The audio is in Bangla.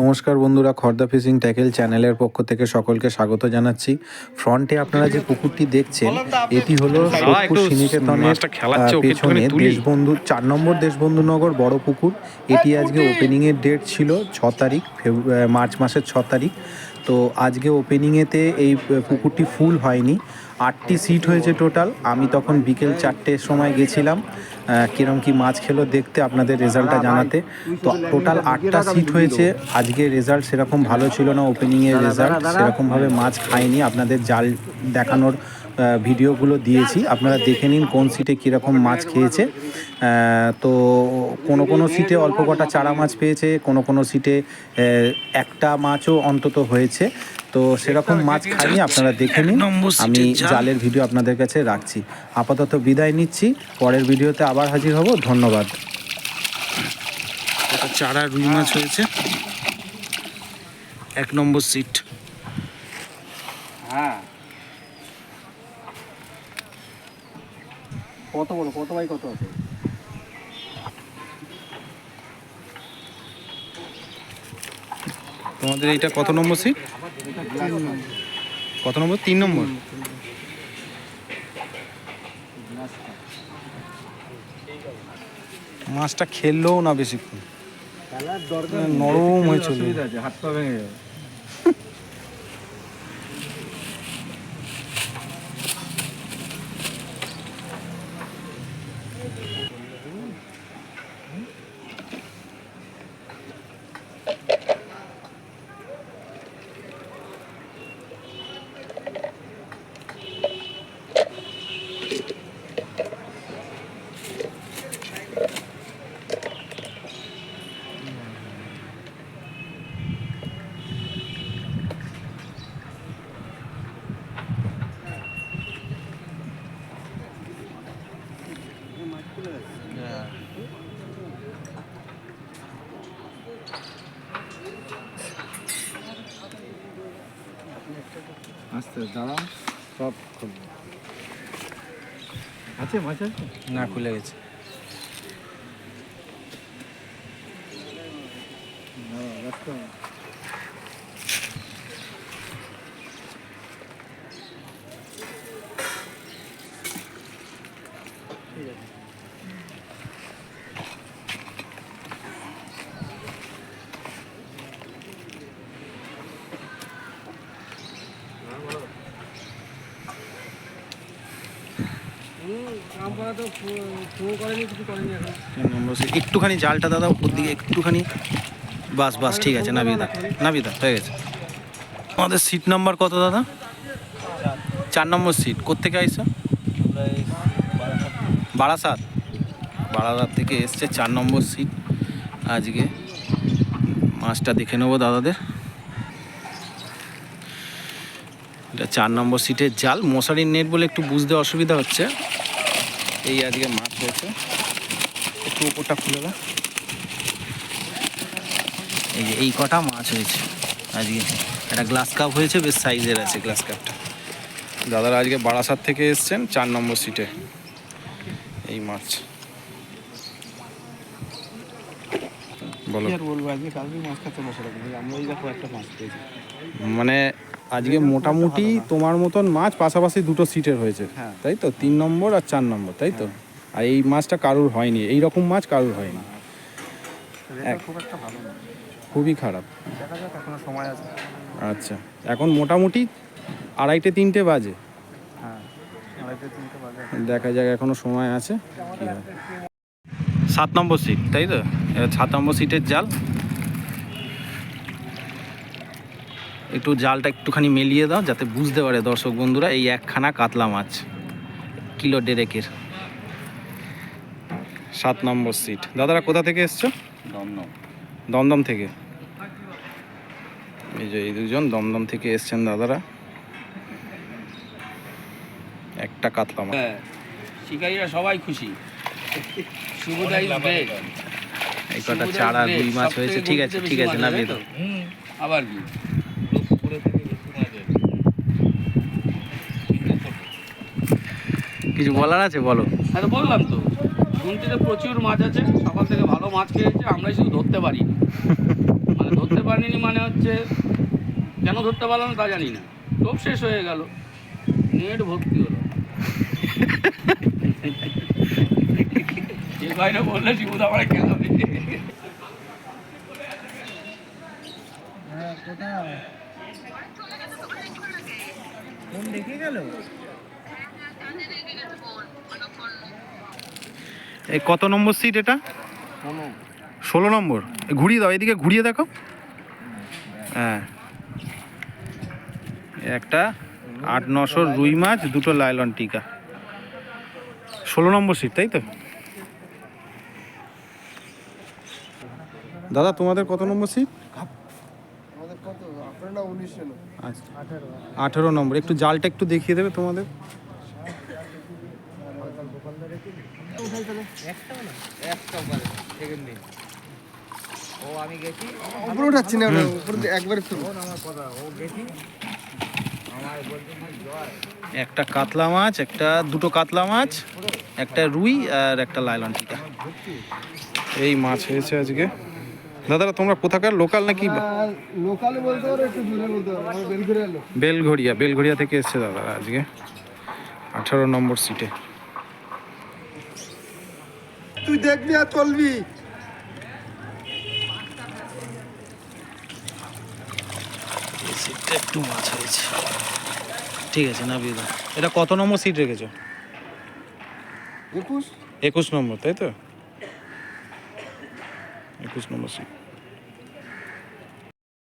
নমস্কার বন্ধুরা খর্দা ফিশিং ট্যাকেল চ্যানেলের পক্ষ থেকে সকলকে স্বাগত জানাচ্ছি। ফ্রন্টে আপনারা যে পুকুরটি দেখছেন এটি হলো সোদপুর সিনিকেতনের ওকে পেছনে দেশবন্ধু চার নম্বর দেশবন্ধু নগর বড় পুকুর। এটি আজকে ওপেনিংয়ের ডেট ছিল ছ তারিখ মার্চ মাসের ছ তারিখ। তো আজকে ওপেনিংয়েতে এই পুকুরটি ফুল হয়নি। আটটি সিট হয়েছে টোটাল আমি তখন বিকেল চারটের সময় গেছিলাম। কিরম কি মাছ খেলো দেখতে আপনাদের রেজাল্টটা জানাতে। তো টোটাল আটটা সিট হয়েছে। আজকে রেজাল্ট সেরকম ভালো ছিল না ওপেনিংয়ের রেজাল্ট সেরকমভাবে মাছ খায়নি আপনাদের জাল দেখানোর ভিডিওগুলো দিয়েছি। আপনারা দেখে নিন কোন সিটে কীরকম মাছ খেয়েছে। তো কোনো কোনো সিটে অল্প কটা চারা মাছ পেয়েছে। কোনো কোনো সিটে একটা মাছও অন্তত হয়েছে। তো সেরকম মাছ খাইনি আপনারা দেখে নিন। আমি জাল। জালের ভিডিও আপনাদের কাছে রাখছি। আপাতত বিদায় নিচ্ছি। পরের ভিডিওতে আবার হাজির হব। ধন্যবাদ। চারা রুই মাছ হয়েছে। এক নম্বর সিট। হ্যাঁ। কত বলো? কত বাই কত আছে? তোমাদের এইটা কত নম্বর সিট? কত নম্বর? তিন নম্বর। মাছটা খেললেও না বেশিক্ষণ। নরম হয়ে চলে হাত পা ভেঙে যাবে। আস্তে দাঁড়াও সব খুলবে আছে মাছ আছে না খুলে গেছে দাঁড়াও, ব্যস্ত হও না। তিন একটুখানি জালটা দাদা উপর দিকে, একটুখানি। বাস বাস, ঠিক আছে, নাবিয়ে দাও হয়ে গেছে। আমাদের সিট নাম্বার কত দাদা? চার নম্বর সিট কোত্থেকে আইসো বারাসাত। বারাসাত থেকে এসছে চার নম্বর সিট আজকে মাছটা দেখে নেব দাদাদের। এটা চার নম্বর সিটের জাল। মশারির নেট বলে একটু বুঝতে অসুবিধা হচ্ছে। এই আজকে মাছ হয়েছে। একটু উপরটা খুলে দাও। এই যে এই কটা মাছ হয়েছে আজকে। একটা গ্লাস কাপ হয়েছে বেশ সাইজের আছে গ্লাস কাপটা দাদারা আজকে বারাসাত থেকে এসছেন চার নম্বর সিটে এই মাছ। বলো। বলব আজকে কালকে মাছ খাচ্ছে বসে রাখব আমরা এই দেখো একটা মাছ পেয়েছি। মানে আজকে মোটামুটি তোমার মতন মাছ পাশাপাশি দুটো সিটের হয়েছে। হ্যাঁ। তাই তো? তিন নম্বর আর চার নম্বর তাই তো? আর এই মাছটা কারুর হয়নি এই রকম মাছ কারুর হয়নি। না। খুবই খারাপ। আচ্ছা এখন মোটামুটি আড়াইটে তিনটে বাজে। হ্যাঁ দেখা যাক এখনও সময় আছে। হয়। সাত নম্বর সিট তাই তো? সাত নম্বর সিটের জাল। একটু জালটা একটুখানি মেলিয়ে দাও যাতে বুঝতে পারে দর্শক বন্ধুরা এই একখানা কাতলা মাছ। কিলো ডেরেকের সাত নম্বর সিট দাদারা কোথা থেকে এসছো? দমদম। দমদম থেকে। এই যে এই দুজন দমদম থেকে এসছেন দাদারা। একটা কাতলা মাছ। হ্যাঁ শিকারীরা সবাই খুশি। এই কটা চারা রুই মাছ হয়েছে ঠিক আছে ঠিক আছে দাও। আবার কি? কিছু বলার আছে? বলো। হ্যাঁ তো বললাম তো। গুনতিতে প্রচুর মাছ আছে। সকাল থেকে ভালো মাছ খেয়েছে আমরাই শুধু ধরতে পারি মানে ধরতে পারিনি মানে হচ্ছে কেন ধরতে পারলাম না তা জানি না। টোপ শেষ হয়ে গেল। নেট ভর্তি হলো। যে কয়টা বললে শিবুদা আমার খেলাবে এই কত নম্বর সিট এটা? ষোলো। নম্বর। ঘুরিয়ে দাও এদিকে ঘুরিয়ে দেখো। হ্যাঁ। একটা আট নশো রুই মাছ দুটো লাইলন টিকা। ষোলো নম্বর সিট তাই তো? দাদা তোমাদের কত নম্বর সিট আচ্ছা। আঠেরো নম্বর। একটু জালটা একটু দেখিয়ে দেবে তোমাদের? উপরে উঠাচ্ছি না ওটা উপরে দিয়ে একবারে তুলো একটা কাতলা মাছ একটা দুটো কাতলা মাছ একটা রুই আর একটা লাইলন টিকা। এই মাছ হয়েছে আজকে। দাদারা তোমরা কোথাকার? লোকাল নাকি? লোকালে বলতে পারো একটু দূরে বলতে পারো। আমি বের করে এলো বেলঘড়িয়া বেলঘড়িয়া থেকে এসছে দাদারা আজকে। আঠারো নম্বর সিটে তুই দেখবি আর চলবি। সিটটা একটু মাছ হয়েছে। ঠিক আছে না বিদা এটা কত নম্বর সিট রেখেছো? একুশ? একুশ নম্বর তাই তো? একুশ নম্বর সিট